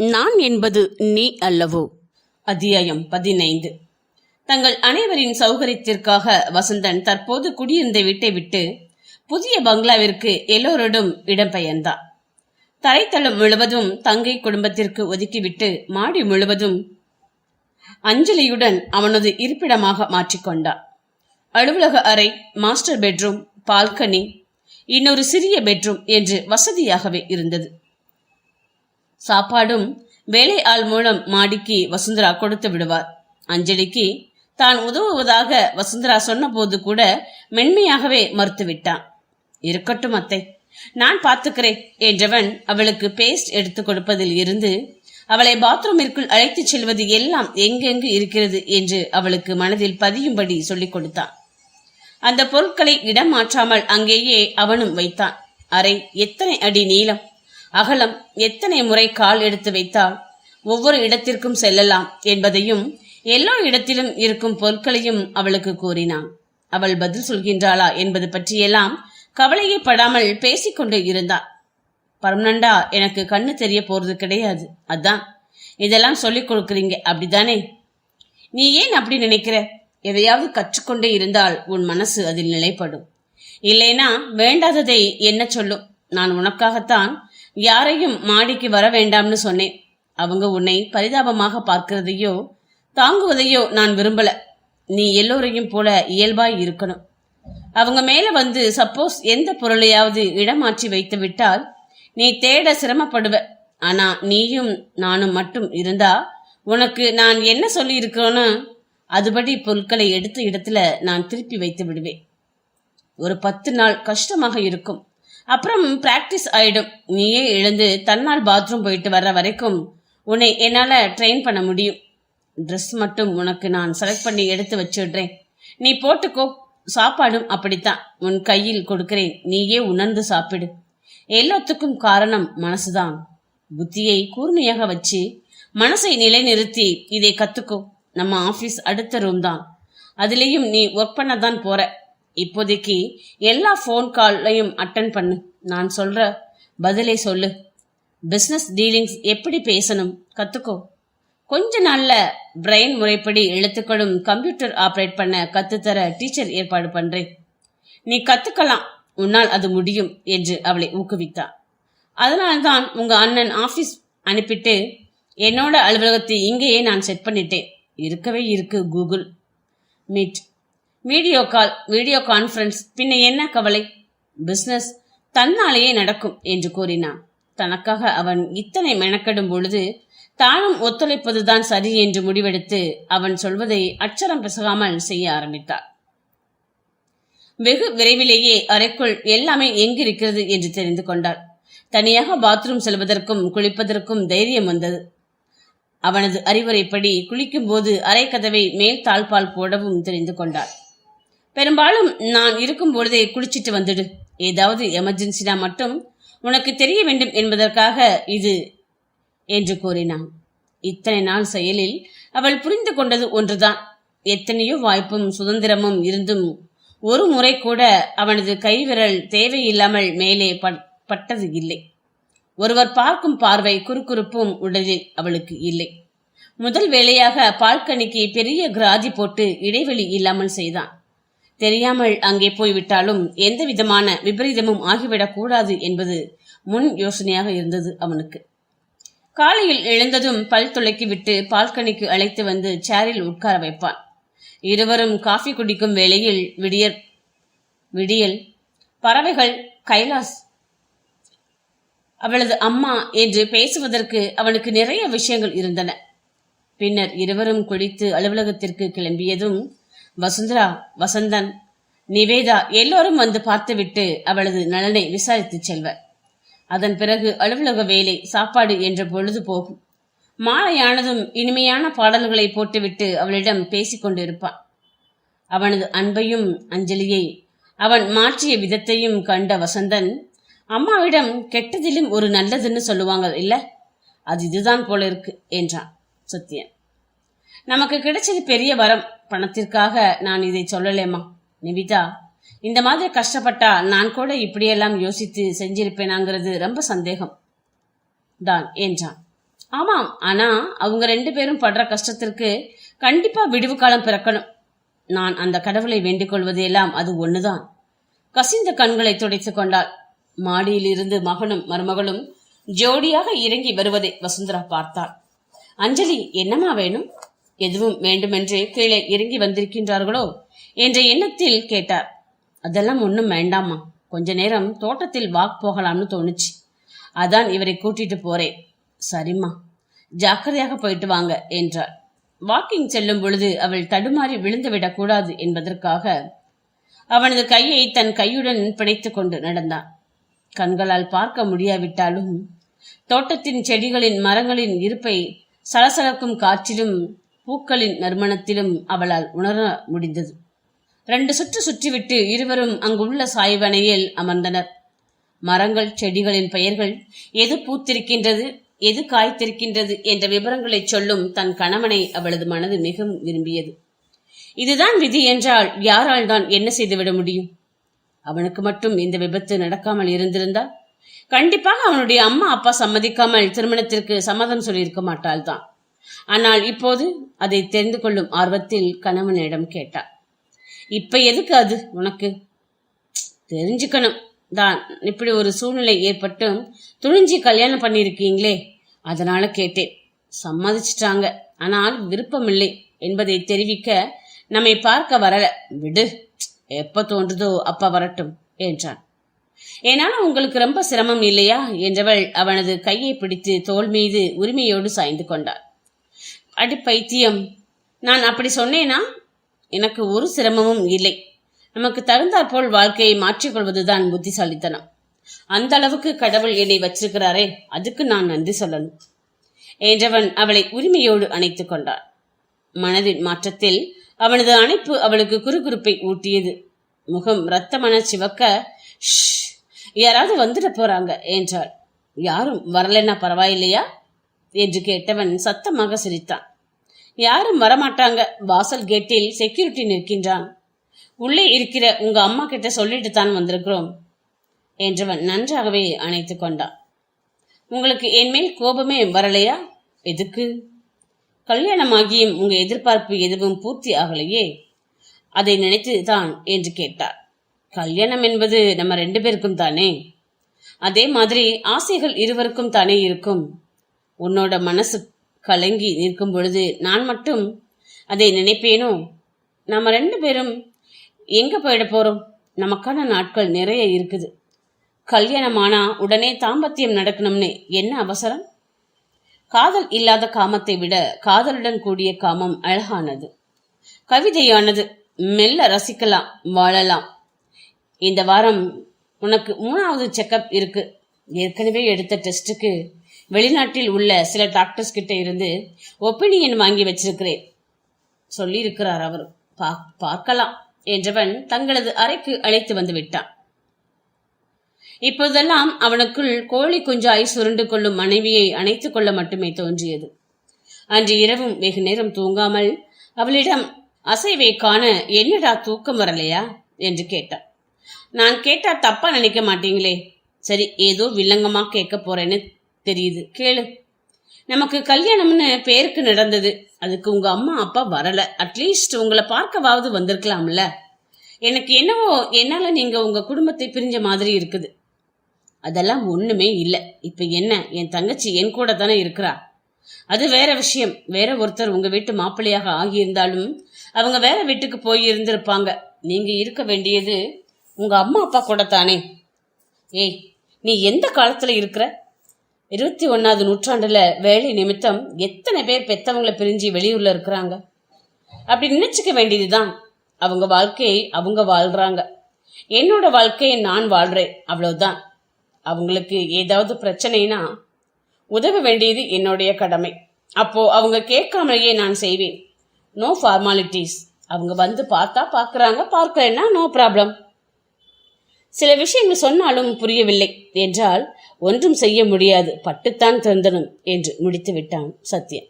நான் என்பது நீ அல்லவோ? அத்தியாயம் பதினைந்து. தங்கள் அனைவரின் சௌகரியத்திற்காக வசந்தன் தற்போது குடியிருந்த வீட்டை விட்டு புதிய பங்களாவிற்கு எல்லோரிடம் இடம்பெயர்ந்தார் தரைத்தளம் முழுவதும் தங்கை குடும்பத்திற்கு ஒதுக்கிவிட்டு மாடி முழுவதும் அஞ்சலியுடன் அவனது இருப்பிடமாக மாற்றிக்கொண்டான். அலுவலக அறை மாஸ்டர் பெட்ரூம் பால்கனி இன்னொரு சிறிய பெட்ரூம் என்று வசதியாகவே இருந்தது. சாப்பாடும் வேலை ஆள் மூலம் மாடிக்கு வசுந்தரா கொடுத்து விடுவார். அஞ்சலிக்கு தான் உதவுவதாக வசுந்தரா சொன்னபோது கூட மென்மையாகவே மறுத்துவிட்டான் இருக்கட்டும் அத்தை நான் பார்த்துக்கிறேன் என்றவன் அவளுக்கு பேஸ்ட் எடுத்து கொடுப்பதில் இருந்து அவளை பாத்ரூமிற்குள் அழைத்துச் செல்வது எல்லாம் எங்கெங்கு இருக்கிறது? என்று அவளுக்கு மனதில் பதியும்படி சொல்லிக் கொடுத்தான். அந்த பொருட்களை இடம் மாற்றாமல் அங்கேயே அவனும் வைத்தான். அறை எத்தனை அடி நீளம்? அகலம் எத்தனை முறை கால் எடுத்து வைத்தால் ஒவ்வொரு இடத்திற்கும் செல்லலாம் என்பதையும் எல்லா இடத்திலும் இருக்கும் பொருட்களையும் அவளுக்கு கூறினான். அவள் பதில் சொல்கின்றாளா என்பது பற்றியெல்லாம் கவலையே படாமல் பேசிக்கொண்டு இருந்தாள். பர்மனண்டா எனக்கு கண்ணு தெரிய போறது கிடையாது. அதான். இதெல்லாம் சொல்லிக் கொடுக்குறீங்க. அப்படிதானே நீ ஏன் அப்படி நினைக்கிற? எதையாவது கற்றுக்கொண்டே இருந்தால் உன் மனசு அதில் நிலைப்படும். இல்லைனா வேண்டாததை என்ன சொல்லும்? நான் உனக்காகத்தான் யாரையும் மாடிக்கு வர வேண்டாம்னு சொன்னேன். அவங்க உன்னை பரிதாபமாக பார்க்கிறதையோ தாங்குவதையோ நான் விரும்பல. நீ எல்லோரையும் போல இயல்பாய் இருக்கணும். அவங்க மேல வந்து சப்போஸ் எந்த பொருளையாவது இடமாற்றி வைத்து விட்டால் நீ தேட சிரமப்படுவ. ஆனா நீயும் நானும் மட்டும் இருந்தா உனக்கு நான் என்ன சொல்லி இருக்கிறோன்னு அதுபடி பொருட்களை எடுத்த இடத்துல நான் திருப்பி வைத்து விடுவேன். ஒரு பத்து நாள் கஷ்டமாக இருக்கும். அப்புறம் பிராக்டிஸ் ஆயிடும். நீயே எழுந்து தன்னால் பாத்ரூம் போயிட்டு வர்ற வரைக்கும் உன்னை என்னால ட்ரெயின் பண்ண முடியும். ட்ரெஸ் மட்டும் உனக்கு நான் செலக்ட் பண்ணி எடுத்து வச்சிடுறேன். நீ போட்டுக்கோ. சாப்பாடும் அப்படித்தான். உன் கையில் கொடுக்கிறேன். நீயே உணர்ந்து சாப்பிடு. எல்லாத்துக்கும் காரணம் மனசுதான். புத்தியை கூர்மையாக வச்சு மனசை நிலைநிறுத்தி இதை கத்துக்கோ. நம்ம ஆபீஸ் அடுத்த ரூம் தான். அதுலேயும் நீ ஒர்க் பண்ண தான் போற. இப்போதைக்கு எல்லா ஃபோன் கால்லையும் அட்டன் பண்ணு. நான் சொல்ற பதிலை சொல்லு. பிஸ்னஸ் டீலிங்ஸ் எப்படி பேசணும்? கத்துக்கோ. கொஞ்ச நாள்ல பிரெயின் முறைப்படி எழுத்துக்களும் கம்ப்யூட்டர் ஆப்ரேட் பண்ண கத்துத்தர டீச்சர் ஏற்பாடு பண்றேன். நீ கத்துக்கலாம். உன்னால் அது முடியும் என்று அவளை ஊக்குவித்தார் அதனால்தான் உங்க அண்ணன் ஆபீஸ் அனுப்பிட்டு என்னோட அலுவலகத்தை இங்கேயே நான் செட் பண்ணிட்டேன். இருக்கவே இருக்கு Google. Meet video call video conference பின்ன என்ன கவலை? பிசினஸ் தன்னாலேயே நடக்கும் என்று கூறினான். தனக்காக அவன் இத்தனை மெனக்கெடும் பொழுது தானும் ஒத்துழைப்பதுதான் சரி என்று முடிவெடுத்து அவன் சொல்வதை அச்சரம் பிசகாமல் செய்ய ஆரம்பித்தார் வெகு விரைவிலேயே அறைக்குள் எல்லாமே எங்கிருக்கிறது என்று தெரிந்து கொண்டாள். தனியாக பாத்ரூம் செல்வதற்கும் குளிப்பதற்கும் தைரியம் வந்தது. அவனது அறிவுரைப்படி குளிக்கும்போது அரை கதவை மேல் தாழ்பால் போடவும் தெரிந்து கொண்டார் பெரும்பாலும் நான் இருக்கும் பொழுதே குளிச்சிட்டு வந்துடு. ஏதாவது எமர்ஜென்சினா மட்டும் உனக்கு தெரிய வேண்டும் என்பதற்காக இது என்று கூறினான். இத்தனை நாள் செயலில் அவள் புரிந்து கொண்டது ஒன்றுதான். எத்தனையோ வாய்ப்பும் சுதந்திரமும் இருந்தும் ஒரு முறை கூட அவனது கைவிரல் தேவையில்லாமல் மேலே பட்- பட்டது இல்லை. ஒருவர் பார்க்கும் பார்வை குறுகுறுப்பும் உடலில் அவளுக்கு இல்லை. முதல் வேளையாக பால்கனிக்கு பெரிய கிராதி போட்டு இடைவெளி இல்லாமல் செய்தான். தெரியாமல் அங்கே போய்விட்டாலும் எந்த விதமான விபரீதமும் ஆகிவிடக் கூடாது என்பது முன் யோசனையாக இருந்தது அவனுக்கு. காலையில் எழுந்ததும் பல் துளக்கி விட்டு பால்கனிக்கு அழைத்து வந்து சேரில் உட்கார வைப்பான். இருவரும் காஃபி குடிக்கும் வேளையில் விடியற் விடியல் பறவைகள் கைலாஸ் அவளது அம்மா என்று பேசுவதற்கு அவனுக்கு நிறைய விஷயங்கள் இருந்தன. பின்னர் இருவரும் குடித்து அலுவலகத்திற்கு கிளம்பியதும் வசுந்தரா வசந்தன் நிவேதா எல்லோரும் வந்து பார்த்துவிட்டு அவளது நலனை விசாரித்துச் செல்வர். அதன் பிறகு அலுவலக வேலை சாப்பாடு என்ற பொழுது போகும். மாலையானதும் இனிமையான பாடல்களை போட்டுவிட்டு அவளிடம் பேசிக்கொண்டிருப்பான் அவனது அன்பையும் அஞ்சலியை அவன் மாற்றிய விதத்தையும் கண்ட வசந்தன் அம்மாவிடம் கெட்டதிலும் ஒரு நல்லதுன்னு சொல்லுவாங்க இல்ல? அது இதுதான் போல இருக்கு என்றான் சத்யன். நமக்கு கிடைச்சது பெரிய வரம். பணத்திற்காக நான் இதை சொல்லலேம்மா. நிவிதா இந்த மாதிரி கஷ்டப்பட்டா நான் கூட இப்படியெல்லாம் யோசித்து செஞ்சிருப்பேனாங்கிறது ரொம்ப சந்தேகம். தான் என்றான். ஆமாம் ஆனா அவங்க ரெண்டு பேரும் படுற கஷ்டத்திற்கு கண்டிப்பா விடுவு காலம் பிறக்கணும். நான் அந்த கடவுளை வேண்டிக் கொள்வது எல்லாம் அது ஒண்ணுதான். கசிந்த கண்களை துடைத்து கொண்டாள். மாடியில் இருந்து மகனும் மருமகளும் ஜோடியாக இறங்கி வருவதை வசுந்தரா பார்த்தாள். அஞ்சலி என்னம்மா வேணும்? எதுவும் வேண்டுமென்று கீழே இறங்கி வந்திருக்கின்றார்களோ என்ற எண்ணத்தில் கேட்டார். அதெல்லாம் ஒன்றும் வேண்டாம்மா. கொஞ்ச நேரம் தோட்டத்தில் வாக் போகலாம்னு தோணுச்சு. அதான் இவரை கூட்டிட்டு போறேன். சரிம்மா. ஜாக்கிரதையாக போயிட்டு வாங்க என்றாள். வாக்கிங் செல்லும் பொழுது அவள் தடுமாறி விழுந்து விடக்கூடாது என்பதற்காக அவனது கையை தன் கையுடன் பிணைத்து கொண்டு நடந்தான். கண்களால் பார்க்க முடியாவிட்டாலும் தோட்டத்தின் செடிகளின் மரங்களின் இருப்பை சலசலக்கும் காற்றிலும் பூக்களின் நறுமணத்திலும் அவளால் உணர முடிந்தது. ரெண்டு சுற்று சுற்றிவிட்டு இருவரும் அங்குள்ள சாய்வனையில் அமர்ந்தனர். மரங்கள் செடிகளின் பெயர்கள் எது பூத்திருக்கின்றது எது காய்த்திருக்கின்றது என்ற விவரங்களை சொல்லும் தன் கணவனை அவளது மனது மிகவும் விரும்பியது. இதுதான் விதி என்றால் யாரால் தான் என்ன செய்துவிட முடியும்? அவனுக்கு மட்டும் இந்த விபத்து நடக்காமல் இருந்திருந்தால் கண்டிப்பாக அவனுடைய அம்மா அப்பா சம்மதிக்காமல் திருமணத்திற்கு சம்மதம் சொல்லியிருக்க மாட்டாள் தான் ஆனால் இப்போது அதை தெரிந்து கொள்ளும் ஆர்வத்தில் கணவனிடம் கேட்டார். இப்ப எதுக்கு அது உனக்கு? தெரிஞ்சுக்கணும். தான். இப்படி ஒரு சூழ்நிலை ஏற்பட்டும். துணிஞ்சி கல்யாணம் பண்ணியிருக்கீங்களே? அதனால கேட்டேன். சம்மதிச்சிட்டாங்க. ஆனால் விருப்பமில்லை என்பதை தெரிவிக்க நம்மை பார்க்க வரல. விடு. எப்ப தோன்றுதோ அப்ப வரட்டும் என்றான். ஏனாலும் உங்களுக்கு ரொம்ப சிரமம் இல்லையா? என்றவள் அவனது கையை பிடித்து தோள் மீது உரிமையோடு சாய்ந்து கொண்டாள். அடி பைத்தியம். நான் அப்படி சொன்னேனா? எனக்கு ஒரு சிரமமும் இல்லை. நமக்கு தகுந்தாற்போல் வாழ்க்கையை மாற்றிக்கொள்வதுதான் புத்திசாலித்தனம். அந்த அளவுக்கு கடவுள் என்னை வச்சிருக்கிறாரே அதுக்கு நான் நன்றி சொல்லணும். என்றவன் அவளை உரிமையோடு அணைத்துக் கொண்டார் மனதின் மாற்றத்தில் அவனது அணைப்பு அவளுக்கு குறுகுறுப்பை ஊட்டியது. முகம் ரத்தமன சிவக்க யாராவது வந்துட போறாங்க என்றாள். யாரும் வரலன்னா பரவாயில்லையா? என்று கேட்டவன் சத்தமாக சிரித்தான். யாரும் வரமாட்டாங்க. வாசல் கேட்டில் செக்யூரிட்டி நிற்கின்றான். உள்ளே இருக்கிற உங்க அம்மா கிட்ட சொல்லிட்டு தான் வந்திருக்கிறோம் என்றவன் நன்றாகவே அணைத்து கொண்டான். உங்களுக்கு என் மேல் கோபமே வரலையா? எதுக்கு? கல்யாணமாகியும் உங்க எதிர்பார்ப்பு எதுவும் பூர்த்தி ஆகலையே? அதை நினைத்து தான் என்று கேட்டார். கல்யாணம் என்பது நம்ம ரெண்டு பேருக்கும் தானே? அதே மாதிரி ஆசைகள் இருவருக்கும் தானே இருக்கும். உன்னோட மனசு கலங்கி நிற்கும் பொழுது நான் மட்டும் அதை நினைப்பேனோ? நம்ம ரெண்டு பேரும் எங்க போயிட போறோம்? நமக்கான நாட்கள் நிறைய இருக்குது. கல்யாணமானா உடனே தாம்பத்தியம் நடக்கணும்னு என்ன அவசரம்? காதல் இல்லாத காமத்தை விட காதலுடன் கூடிய காமம் அழகானது. கவிதையானது மெல்ல ரசிக்கலாம் வாழலாம். இந்த வாரம் உனக்கு மூணாவது செக்கப் இருக்கு. ஏற்கனவே எடுத்த டெஸ்ட்டுக்கு வெளிநாட்டில் உள்ள சில டாக்டர்ஸ் கிட்ட இருந்து ஒப்பீனியன் வாங்கி வச்சிருக்கிறேன். சொல்லியிருக்கிறார் அவர். பா பார்க்கலாம் என்றவன் தங்களது அறைக்கு அழைத்து வந்து விட்டான். இப்போதெல்லாம் அவனுக்குள் கோழி குஞ்சாய் சுருண்டு கொள்ளும் மனைவியை அணைத்துக் கொள்ள மட்டுமே தோன்றியது. அன்று இரவும் வெகு நேரம் தூங்காமல் அவளிடம் அசைவை காண என்னடா தூக்கம் வரலையா? என்று கேட்டான். நான் கேட்டா தப்பா நினைக்க மாட்டீங்களே. சரி ஏதோ வில்லங்கமா கேட்க போறேன்னு தெரியுது. கேளு. நமக்கு கல்யாணம்னு பேருக்கு நடந்தது. அதுக்கு உங்க அம்மா அப்பா வரல. அட்லீஸ்ட் உங்களை பார்க்கவாவது வந்திருக்கலாம்ல. எனக்கு என்னவோ என்னால நீங்க உங்க குடும்பத்தை பிரிஞ்ச மாதிரி இருக்குது. அதெல்லாம் ஒண்ணுமே இல்லை. இப்ப என்ன? என் தங்கச்சி என் கூட தானே இருக்கிறா. அது வேற விஷயம். வேற ஒருத்தர் உங்க வீட்டு மாப்பிள்ளையாக ஆகியிருந்தாலும் அவங்க வேற வீட்டுக்கு போய் இருந்திருப்பாங்க. நீங்க இருக்க வேண்டியது உங்க அம்மா அப்பா கூட தானே. ஏய் நீ எந்த காலத்துல இருக்கிற? இருபத்தி ஒன்னாவது நூற்றாண்டுல வேலை நிமித்தம் எத்தனை பேர் பெத்தவங்கள பிரிஞ்சு வெளியூர்ல இருக்கிறாங்க? அப்படி நினைச்சுக்க வேண்டியதுதான். அவங்க வாழ்க்கையை அவங்க வாழ்றாங்க. என்னோட வாழ்க்கையை நான் வாழ்றேன். அவ்வளவுதான். அவங்களுக்கு ஏதாவது பிரச்சனைனா உதவ வேண்டியது என்னுடைய கடமை. அப்போ அவங்க கேட்காமலேயே நான் செய்வேன். நோ ஃபார்மாலிட்டிஸ் அவங்க வந்து பார்த்தா பார்க்குறாங்க பார்க்கலன்னா நோ ப்ராப்ளம் சில விஷயங்கள் சொன்னாலும் புரியவில்லை என்றால் ஒன்றும் செய்ய முடியாது. பட்டுத்தான் தந்தனும் என்று முடித்து விட்டான் சத்யன்.